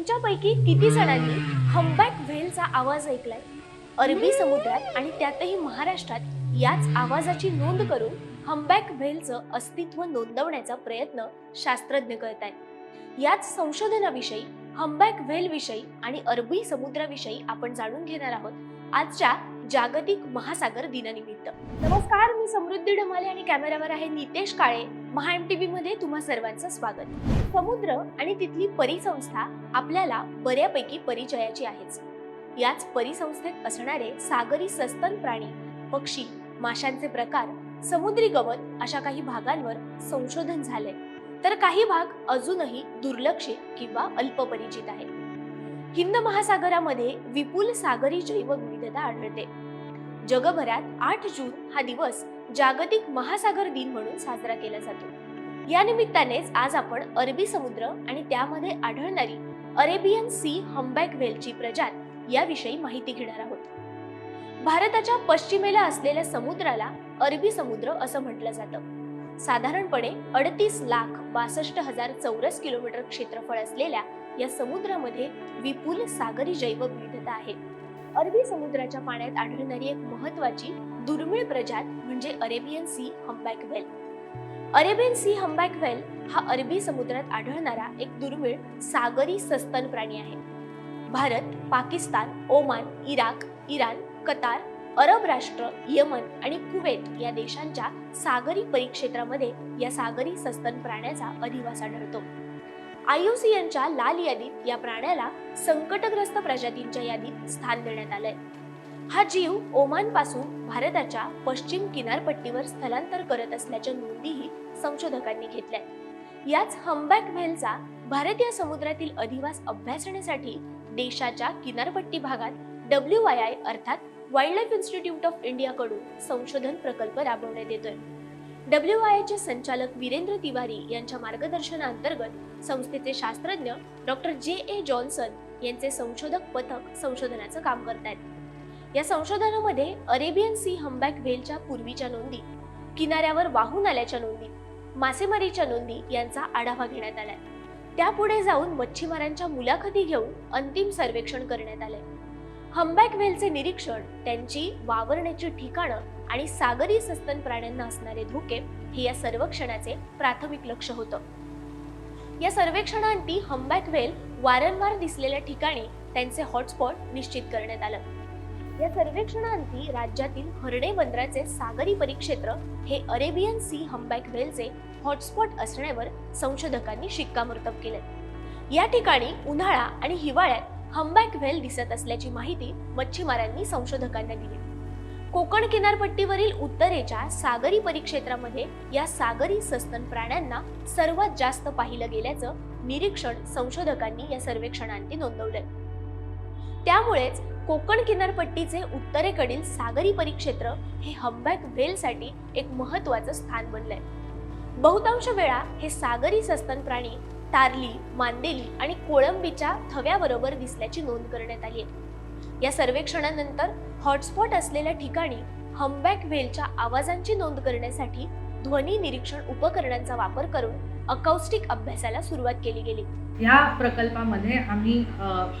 तुमच्यापैकी किती जणांनी हंबॅक व्हेलचा आवाज ऐकलाय? अरबी समुद्रात आणि त्यातही महाराष्ट्रात याच आवाजाची नोंद करून हंबॅक व्हेलचं अस्तित्व नोंदवण्याचा प्रयत्न शास्त्रज्ञ करत आहेत याच संशोधनाविषयी हंबॅक व्हेल विषयी आणि अरबी समुद्राविषयी आपण जाणून घेणार आहोत. आजच्या जागतिक महासागर दिनानिमित्त. नमस्कार मी समृद्धी डमाले आणि कॅमेऱ्यावर आहे नितेश काळे. महा एम टीव्ही मध्ये तुम्हा सर्वांचं स्वागत. समुद्र आणि तिथली परिसंस्था आपल्याला बऱ्यापैकी परिचयाची आहेच. याच परिसंस्थेत असणारे सागरी सस्तन प्राणी पक्षी माशांचे प्रकार समुद्री गवत अशा काही भागांवर संशोधन झाले तर काही भाग अजूनही दुर्लक्षित किंवा अल्पपरिचित आहेत. हिंद महासागरामध्ये विपुल सागरी जैवविविधता आढळते. जगभरात आठ जून हा दिवस जागतिक महासागर दिन म्हणून साजरा केला जातो. या निमित्तानेच आज आपण अरबी समुद्र आणि त्यामध्ये आढळणारी अरेबियन सी हम्बॅक व्हेलची प्रजात याविषयी माहिती घेणार आहोत. भारताच्या पश्चिमेला असलेल्या समुद्राला अरबी समुद्र असं म्हटलं जातं. साधारणपणे अडतीस लाख बासष्ट हजार चौरस किलोमीटर क्षेत्रफळ असलेल्या या समुद्रामध्ये विपुल सागरी जैवविविधता आहे. अरबी समुद्राच्या पाण्यात आढळणारी एक महत्वाची दुर्मिळ प्रजात म्हणजे Arabian sea humpback whale. Arabian sea humpback whale हा अरबी समुद्रात आढळणारा एक दुर्मिळ सागरी सस्तन प्राणी आहे. Bharat Pakistan Oman Iraq Iran Qatar Arab राष्ट्र यमन आणि कुवेत या देशांच्या सागरी परिक्षेत्रामध्ये या सागरी सस्तन प्राण्याचा अधिवास आढळतो. आययुसीएनच्या लाल यादीत या प्राण्याला संकटग्रस्त प्रजातींच्या यादीत स्थान देण्यात आलंय. हा जीव ओमानपासून भारताच्या पश्चिम किनारपट्टीवर स्थलांतर करत असल्याच्या नोंदीही संशोधकांनी घेतल्या याच हम्बॅक व्हेलचा भारतीय समुद्रातील अधिवास अभ्यासण्यासाठी देशाच्या किनारपट्टी भागात डब्ल्यू आय आय अर्थात वाईल्ड लाईफ इन्स्टिट्यूट ऑफ इंडियाकडून संशोधन प्रकल्प राबवण्यात येतोय. डब्ल्यू आय चे संचालक वीरेंद्र तिवारी यांच्या मार्गदर्शनाअंतर्गत संस्थेचे शास्त्रज्ञ डॉक्टर जे ए जॉन्सन यांचे संशोधक पथक संशोधनाचं काम करतायत. या संशोधनामध्ये अरेबियन सी हम्बॅक व्हेलच्या पूर्वीच्या नोंदी किनाऱ्यावर वाहून आल्याच्या नोंदी मासेमारीच्या नोंदी यांचा आढावा घेण्यात आलाय. त्यापुढे जाऊन मच्छीमारांच्या मुलाखती घेऊन अंतिम सर्वेक्षण करण्यात आले हम्बॅक व्हेलचे निरीक्षण त्यांची वावरण्याची ठिकाणं आणि सागरी सस्तन प्राण्यांना असणारे धोके हे या सर्वेक्षणाचे प्राथमिक लक्ष होतं. या सर्वेक्षणाअंती हम्बॅक व्हेल वारंवार दिसलेल्या ठिकाणी त्यांचे हॉटस्पॉट निश्चित करण्यात आलं. या सर्वेक्षणांती राज्यातील हर्णे बंदराचे सागरी परिक्षेत्र हे अरेबियन सी हम्बॅक व्हेलचे हॉटस्पॉट असण्यावर संशोधकांनी शिक्कामोर्तब केले. या ठिकाणी उन्हाळा आणि हिवाळ्यात हम्बॅक व्हेल दिसत असल्याची माहिती मच्छीमारांनी संशोधकांना दिली. कोकण किनारपट्टीवरील उत्तरेच्या सागरी परिक्षेत्रामध्ये या सागरी सस्तन प्राण्यांना सर्वात जास्त पाहिलं गेल्याचं निरीक्षण संशोधकांनी या सर्वेक्षणांती नोंदवलंय. त्यामुळेच कोकण किनारपट्टीचे उत्तरेकडील सागरी परिक्षेत्र हे हंबॅक व्हेलसाठी एक महत्वाचं स्थान बनलंय. बहुतांश वेळा हे सागरी सस्तन प्राणी तारली मांदेली आणि कोळंबीच्या थव्याबरोबर दिसल्याची नोंद करण्यात आली आहे या सर्वेक्षणानंतर हॉटस्पॉट असलेल्या ठिकाणी हम्बॅक व्हेलच्या आवाजांची नोंद करण्यासाठी ध्वनी निरीक्षण उपकरणांचा वापर करून अकौस्टिक अभ्यासाला सुरुवात केली गेली. या प्रकल्पामध्ये आम्ही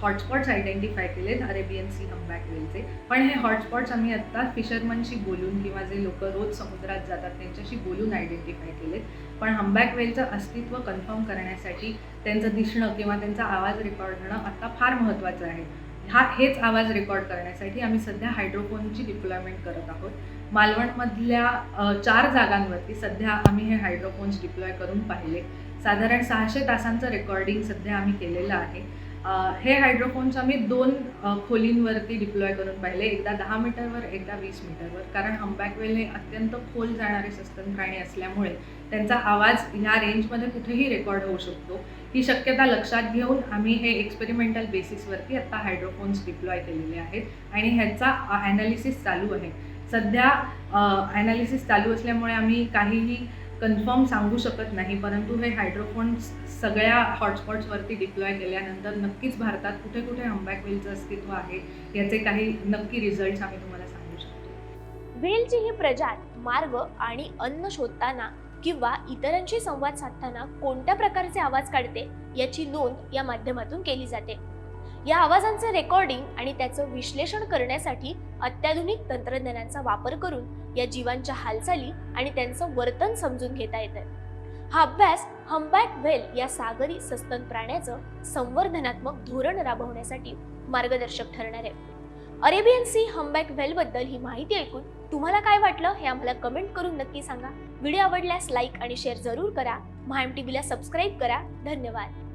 हॉटस्पॉट्स आयडेंटिफाय केलेत अरेबियन सी हम्बॅक वेलचे पण हे हॉटस्पॉट्स आम्ही आत्ता फिशरमनशी बोलून किंवा जे लोक रोज समुद्रात जातात त्यांच्याशी बोलून आयडेंटिफाय केलेत. पण हम्बॅक वेलचं अस्तित्व कन्फर्म करण्यासाठी त्यांचं दिसणं किंवा त्यांचा आवाज रेकॉर्ड होणं आत्ता फार महत्त्वाचं आहे. हा हेच आवाज रेकॉर्ड करण्यासाठी आम्ही सध्या हायड्रोफोनची डिप्लॉयमेंट करत आहोत. मालवणमधल्या चार जागांवरती सध्या आम्ही हे हायड्रोफोन्स डिप्लॉय करून पाहिले. साधारण सहाशे तासांचं रेकॉर्डिंग सध्या आम्ही केलेलं आहे. हे हायड्रोफोन्स आम्ही दोन खोलींवरती डिप्लॉय करून पाहिले. एकदा दहा मीटरवर एकदा वीस मीटरवर. कारण हम्बॅकवेल हे अत्यंत खोल जाणारे सस्तन प्राणी असल्यामुळे त्यांचा आवाज ह्या रेंजमध्ये कुठेही रेकॉर्ड होऊ शकतो. ही शक्यता लक्षात घेऊन आम्ही हे एक्सपेरिमेंटल बेसिसवरती आत्ता हायड्रोफोन्स डिप्लॉय केलेले आहेत आणि ह्याचा ॲनालिसिस चालू आहे. सध्या ॲनालिसिस चालू असल्यामुळे आम्ही काहीही कन्फर्म सांगू शकत नाही परंतु हे हायड्रोफोन्स सगळ्या हॉटस्पॉट्सवरती डिप्लॉय केल्यानंतर नक्कीच भारतात कुठे कुठे हंबॅक वेलचं अस्तित्व आहे याचे काही नक्की रिझल्ट्स आम्ही तुम्हाला सांगू शकतो. वेलची ही प्रजात मार्ग आणि अन्न शोधताना किंवा इतरांशी संवाद साधताना कोणत्या प्रकारचे आवाज काढते याची नोंद या माध्यमातून केली जाते. या आवाजांचे रेकॉर्डिंग आणि त्याचं विश्लेषण करण्यासाठी अत्याधुनिक तंत्रज्ञानाचा वापर करून या जीवांच्या हालचाली आणि त्यांचं वर्तन समजून घेता येतं हा अभ्यास हम्बॅक व्हेल या सागरी सस्तन प्राण्याचं संवर्धनात्मक धोरण राबवण्यासाठी मार्गदर्शक ठरणार आहे. अरेबियन सी हम्बॅक व्हेल बद्दल ही माहिती ऐकून तुम्हाला काय वाटलं हे आम्हाला कमेंट करून नक्की सांगा. व्हिडिओ आवडल्यास लाईक आणि शेअर जरूर करा. महाएम टीव्हीला सबस्क्राईब करा. धन्यवाद.